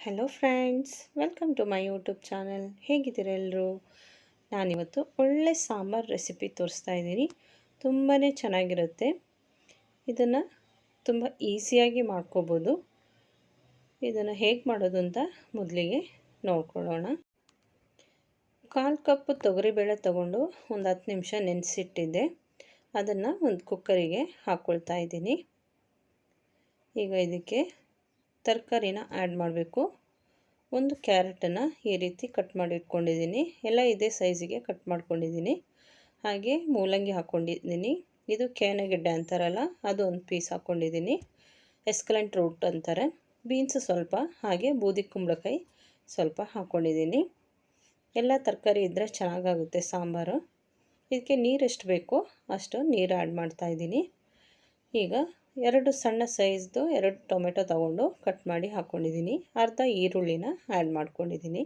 Hello friends welcome to my YouTube channel ಹೇಗಿದ್ದೀರಾ ಎಲ್ಲರೂ ನಾನಿವತ್ತು ಒಳ್ಳೆ ಸಾಂಬಾರು ರೆಸಿಪಿ ತೋರಿಸ್ತಾ ಇದ್ದೀನಿ. ತುಂಬಾ ಚೆನ್ನಾಗಿರುತ್ತೆ. ಇದನ್ನು ತುಂಬ ಈಸಿಯಾಗಿ ಮಾಡ್ಕೋಬೋದು. ಇದನ್ನು ಹೇಗೆ ಮಾಡೋದು ಅಂತ ಮೊದಲಿಗೆ ನೋಡ್ಕೊಳ್ಳೋಣ. ಕಾಲು ಕಪ್ಪು ತೊಗರಿಬೇಳೆ ತೊಗೊಂಡು ಒಂದು ಹತ್ತು ನಿಮಿಷ ನೆನೆಸಿಟ್ಟಿದ್ದೆ. ಅದನ್ನು ಒಂದು ಕುಕ್ಕರಿಗೆ ಹಾಕ್ಕೊಳ್ತಾ ಇದ್ದೀನಿ. ಈಗ ಇದಕ್ಕೆ ತರಕಾರಿನ ಆ್ಯಡ್ ಮಾಡಬೇಕು. ಒಂದು ಕ್ಯಾರೆಟನ್ನು ಈ ರೀತಿ ಕಟ್ ಮಾಡಿ ಇಟ್ಕೊಂಡಿದ್ದೀನಿ. ಎಲ್ಲ ಇದೇ ಸೈಜಿಗೆ ಕಟ್ ಮಾಡ್ಕೊಂಡಿದ್ದೀನಿ. ಹಾಗೆ ಮೂಲಂಗಿ ಹಾಕ್ಕೊಂಡಿದ್ದೀನಿ ಇದು ಕೇನಗೆಡ್ಡೆ ಅಂತಾರಲ್ಲ, ಅದು ಒಂದು ಪೀಸ್ ಹಾಕ್ಕೊಂಡಿದ್ದೀನಿ ಎಸ್ಕಲೆಂಟ್ ರೂಟ್ ಅಂತಾರೆ. ಬೀನ್ಸ್ ಸ್ವಲ್ಪ, ಹಾಗೆ ಬೂದಿ ಕುಂಬಳಕಾಯಿ ಸ್ವಲ್ಪ ಹಾಕ್ಕೊಂಡಿದ್ದೀನಿ ಎಲ್ಲ ತರಕಾರಿ ಇದ್ದರೆ ಚೆನ್ನಾಗಾಗುತ್ತೆ ಸಾಂಬಾರು. ಇದಕ್ಕೆ ನೀರು ಎಷ್ಟು ಬೇಕೋ ಅಷ್ಟು ನೀರು ಆ್ಯಡ್ ಮಾಡ್ತಾಯಿದ್ದೀನಿ ಈಗ ಎರಡು ಸಣ್ಣ ಸೈಜ್ದು ಎರಡು ಟೊಮೆಟೊ ತಗೊಂಡು ಕಟ್ ಮಾಡಿ ಹಾಕ್ಕೊಂಡಿದ್ದೀನಿ ಅರ್ಧ ಈರುಳ್ಳಿನ ಆ್ಯಡ್ ಮಾಡ್ಕೊಂಡಿದ್ದೀನಿ.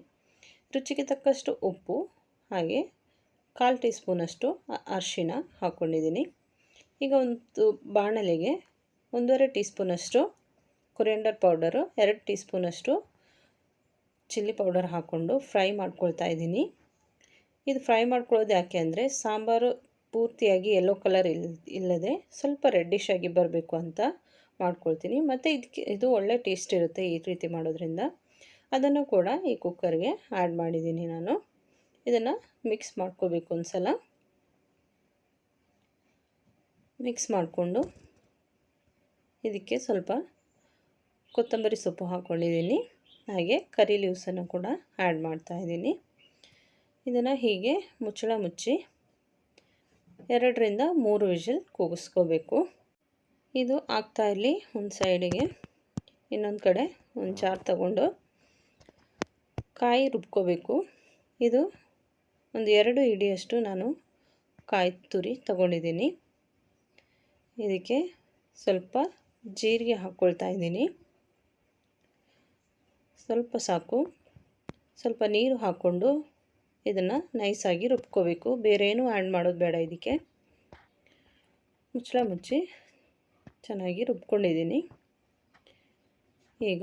ರುಚಿಗೆ ತಕ್ಕಷ್ಟು ಉಪ್ಪು, ಹಾಗೆ ಕಾಲು ಟೀ ಸ್ಪೂನಷ್ಟು ಅರಿಶಿನ ಹಾಕ್ಕೊಂಡಿದ್ದೀನಿ ಈಗ ಒಂದು ಬಾಣಲೆಗೆ ಒಂದೂವರೆ ಟೀ ಸ್ಪೂನಷ್ಟು ಕೊರಿಯಂಡರ್ ಪೌಡರು, ಎರಡು ಟೀ ಸ್ಪೂನಷ್ಟು ಚಿಲ್ಲಿ ಪೌಡರ್ ಹಾಕ್ಕೊಂಡು ಫ್ರೈ ಮಾಡ್ಕೊಳ್ತಾ ಇದ್ದೀನಿ. ಇದು ಫ್ರೈ ಮಾಡ್ಕೊಳ್ಳೋದು ಯಾಕೆ ಅಂದರೆ ಸಾಂಬಾರು ಪೂರ್ತಿಯಾಗಿ ಯೆಲ್ಲೋ ಕಲರ್ ಇಲ್, ಇಲ್ಲದೆ ಸ್ವಲ್ಪ ರೆಡ್ಡಿಶ್ ಆಗಿ ಬರಬೇಕು ಅಂತ ಮಾಡ್ಕೊಳ್ತೀನಿ. ಮತ್ತು ಇದಕ್ಕೆ ಇದು ಒಳ್ಳೆ ಟೇಸ್ಟ್ ಇರುತ್ತೆ ಈ ರೀತಿ ಮಾಡೋದ್ರಿಂದ. ಅದನ್ನು ಕೂಡ ಈ ಕುಕ್ಕರ್ಗೆ ಆ್ಯಡ್ ಮಾಡಿದ್ದೀನಿ ನಾನು. ಇದನ್ನು ಮಿಕ್ಸ್ ಮಾಡ್ಕೋಬೇಕು ಒಂದು ಸಲ ಮಿಕ್ಸ್ ಮಾಡಿಕೊಂಡು ಇದಕ್ಕೆ ಸ್ವಲ್ಪ ಕೊತ್ತಂಬರಿ ಸೊಪ್ಪು ಹಾಕ್ಕೊಂಡಿದ್ದೀನಿ ಹಾಗೆ ಕರಿ ಲೀವ್ಸನ್ನು ಕೂಡ ಆ್ಯಡ್ ಮಾಡ್ತಾಯಿದ್ದೀನಿ ಇದನ್ನು ಹೀಗೆ ಮುಚ್ಚಳ ಮುಚ್ಚಿ ಎರಡರಿಂದ ಮೂರು ವಿಷಲ್ ಕೂಗಿಸ್ಕೋಬೇಕು. ಇದು ಆಗ್ತಾ ಇರಲಿ ಒಂದು ಸೈಡಿಗೆ. ಇನ್ನೊಂದು ಕಡೆ ಒಂದು ಚಾರ್ ತಗೊಂಡು ಕಾಯಿ ರುಬ್ಕೋಬೇಕು. ಇದು ಒಂದು ಎರಡು ಇಡಿಯಷ್ಟು ನಾನು ಕಾಯಿ ತುರಿ ತಗೊಂಡಿದ್ದೀನಿ. ಇದಕ್ಕೆ ಸ್ವಲ್ಪ ಜೀರಿಗೆ ಹಾಕ್ಕೊಳ್ತಾ ಇದ್ದೀನಿ. ಸ್ವಲ್ಪ ಸಾಕು. ಸ್ವಲ್ಪ ನೀರು ಹಾಕ್ಕೊಂಡು ಇದನ್ನು ನೈಸಾಗಿ ರುಬ್ಕೋಬೇಕು. ಬೇರೆ ಏನೂ ಆ್ಯಡ್ ಮಾಡೋದು ಬೇಡ ಇದಕ್ಕೆ. ಮುಚ್ಚಳ ಮುಚ್ಚಿ ಚೆನ್ನಾಗಿ ರುಬ್ಕೊಂಡಿದ್ದೀನಿ. ಈಗ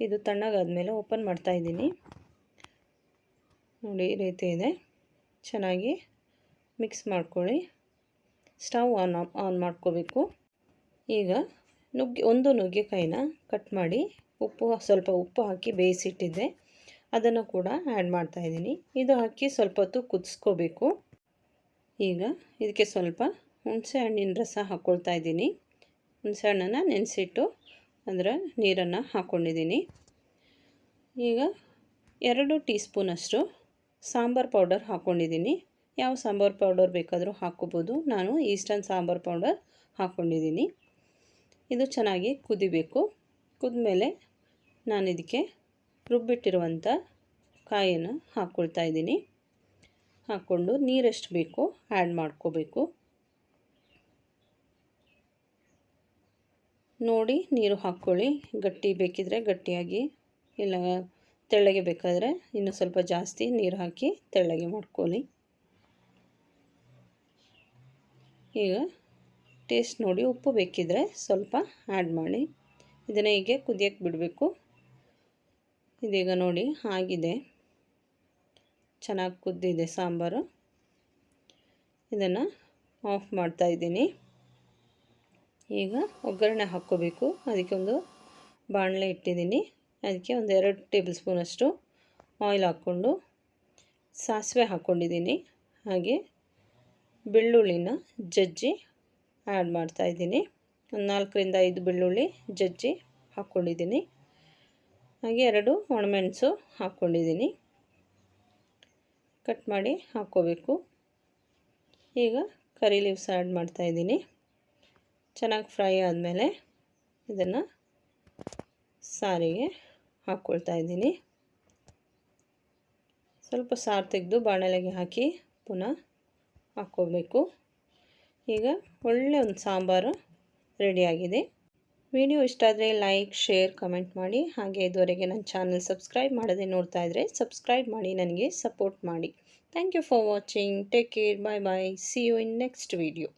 ಇದು ತಣ್ಣಗಾದ್ಮೇಲೆ ಓಪನ್ ಮಾಡ್ತಾ ಇದ್ದೀನಿ. ನೋಡಿ, ಈ ರೀತಿ ಇದೆ. ಚೆನ್ನಾಗಿ ಮಿಕ್ಸ್ ಮಾಡ್ಕೊಳ್ಳಿ. ಸ್ಟವ್ ಆನ್ ಆನ್ ಮಾಡ್ಕೋಬೇಕು. ಈಗ ನುಗ್ಗೆ, ಒಂದು ನುಗ್ಗೆಕಾಯಿನ ಕಟ್ ಮಾಡಿ ಉಪ್ಪು, ಸ್ವಲ್ಪ ಉಪ್ಪು ಹಾಕಿ ಬೇಯಿಸಿಟ್ಟಿದ್ದೆ. ಅದನ್ನು ಕೂಡ ಆ್ಯಡ್ ಮಾಡ್ತಾಯಿದ್ದೀನಿ ಇದು ಹಾಕಿ ಸ್ವಲ್ಪ ಹೊತ್ತು ಕುದಿಸ್ಕೋಬೇಕು. ಈಗ ಇದಕ್ಕೆ ಸ್ವಲ್ಪ ಹುಣಸೆ ಹಣ್ಣಿನ ರಸ ಹಾಕ್ಕೊಳ್ತಾ ಇದ್ದೀನಿ. ಹುಣಸೆ ಹಣ್ಣನ್ನು ನೆನೆಸಿಟ್ಟು ಅದರ ನೀರನ್ನು ಹಾಕ್ಕೊಂಡಿದ್ದೀನಿ ಈಗ ಎರಡು ಟೀ ಸ್ಪೂನಷ್ಟು ಸಾಂಬಾರು ಪೌಡರ್ ಹಾಕ್ಕೊಂಡಿದ್ದೀನಿ ಯಾವ ಸಾಂಬಾರು ಪೌಡರ್ ಬೇಕಾದರೂ ಹಾಕ್ಕೋಬೋದು. ನಾನು ಈಸ್ಟರ್ನ್ ಸಾಂಬಾರು ಪೌಡರ್ ಹಾಕ್ಕೊಂಡಿದ್ದೀನಿ ಇದು ಚೆನ್ನಾಗಿ ಕುದಿಬೇಕು. ಕುದ್ಮೇಲೆ ನಾನು ಇದಕ್ಕೆ ರುಬ್ಬಿಟ್ಟಿರುವಂಥ ಕಾಯನ್ನು ಹಾಕ್ಕೊಳ್ತಾ ಇದ್ದೀನಿ. ಹಾಕ್ಕೊಂಡು ನೀರೆಷ್ಟು ಬೇಕು, ಆ್ಯಡ್ ಮಾಡ್ಕೋಬೇಕು. ನೋಡಿ, ನೀರು ಹಾಕ್ಕೊಳ್ಳಿ. ಗಟ್ಟಿ ಬೇಕಿದ್ರೆ ಗಟ್ಟಿಯಾಗಿ, ಇಲ್ಲ ತೆಳ್ಳಗೆ ಬೇಕಾದರೆ ಇನ್ನೂ ಸ್ವಲ್ಪ ಜಾಸ್ತಿ ನೀರು ಹಾಕಿ ತೆಳ್ಳಗೆ ಮಾಡ್ಕೊಳ್ಳಿ. ಈಗ ಟೇಸ್ಟ್ ನೋಡಿ ಉಪ್ಪು ಬೇಕಿದ್ರೆ ಸ್ವಲ್ಪ ಆ್ಯಡ್ ಮಾಡಿ. ಇದನ್ನು ಹೀಗೆ ಕುದಿಯೋಕ್ಕೆ ಬಿಡಬೇಕು. ಇದೀಗ ನೋಡಿ, ಆಗಿದೆ. ಚೆನ್ನಾಗಿ ಕುದ್ದಿದೆ ಸಾಂಬಾರು. ಇದನ್ನು ಆಫ್ ಮಾಡ್ತಾ ಇದ್ದೀನಿ. ಈಗ ಒಗ್ಗರಣೆ ಹಾಕ್ಕೋಬೇಕು. ಅದಕ್ಕೆ ಒಂದು ಬಾಣಲೆ ಇಟ್ಟಿದ್ದೀನಿ. ಅದಕ್ಕೆ ಒಂದು ಎರಡು ಟೇಬಲ್ ಸ್ಪೂನಷ್ಟು ಆಯಿಲ್ ಹಾಕ್ಕೊಂಡು ಸಾಸಿವೆ ಹಾಕ್ಕೊಂಡಿದ್ದೀನಿ. ಹಾಗೆ ಬೆಳ್ಳುಳ್ಳಿನ ಜಜ್ಜಿ ಆ್ಯಡ್ ಮಾಡ್ತಾಯಿದ್ದೀನಿ ಒಂದು ನಾಲ್ಕರಿಂದ ಐದು ಬೆಳ್ಳುಳ್ಳಿ ಜಜ್ಜಿ ಹಾಕ್ಕೊಂಡಿದ್ದೀನಿ. ಹಾಗೆ ಎರಡು ಒಣಮೆಣಸು ಹಾಕ್ಕೊಂಡಿದ್ದೀನಿ. ಕಟ್ ಮಾಡಿ ಹಾಕ್ಕೋಬೇಕು. ಈಗ ಕರಿ ಲೀವ್ಸ್ ಆ್ಯಡ್ ಮಾಡ್ತಾಯಿದ್ದೀನಿ ಚೆನ್ನಾಗಿ ಫ್ರೈ ಆದಮೇಲೆ ಇದನ್ನು ಸಾರಿಗೆ ಹಾಕ್ಕೊಳ್ತಾ ಇದ್ದೀನಿ. ಸ್ವಲ್ಪ ಸಾರು ತೆಗೆದು ಬಾಣಲೆಗೆ ಹಾಕಿ ಪುನಃ ಹಾಕ್ಕೋಬೇಕು. ಈಗ ಒಳ್ಳೆ ಒಂದು ಸಾಂಬಾರು ರೆಡಿಯಾಗಿದೆ ವಿಡಿಯೋ ಇಷ್ಟ ಆದರೆ ಲೈಕ್, ಶೇರ್, ಕಮೆಂಟ್ ಮಾಡಿ. ಹಾಗೆ ಇದುವರೆಗೆ ನನ್ನ ಚಾನಲ್ ಸಬ್ಸ್ಕ್ರೈಬ್ ಮಾಡದೆ ನೋಡ್ತಾ ಇದ್ದರೆ ಸಬ್ಸ್ಕ್ರೈಬ್ ಮಾಡಿ, ನನಗೆ ಸಪೋರ್ಟ್ ಮಾಡಿ. Thank you for watching. Take care. Bye bye. See you in next video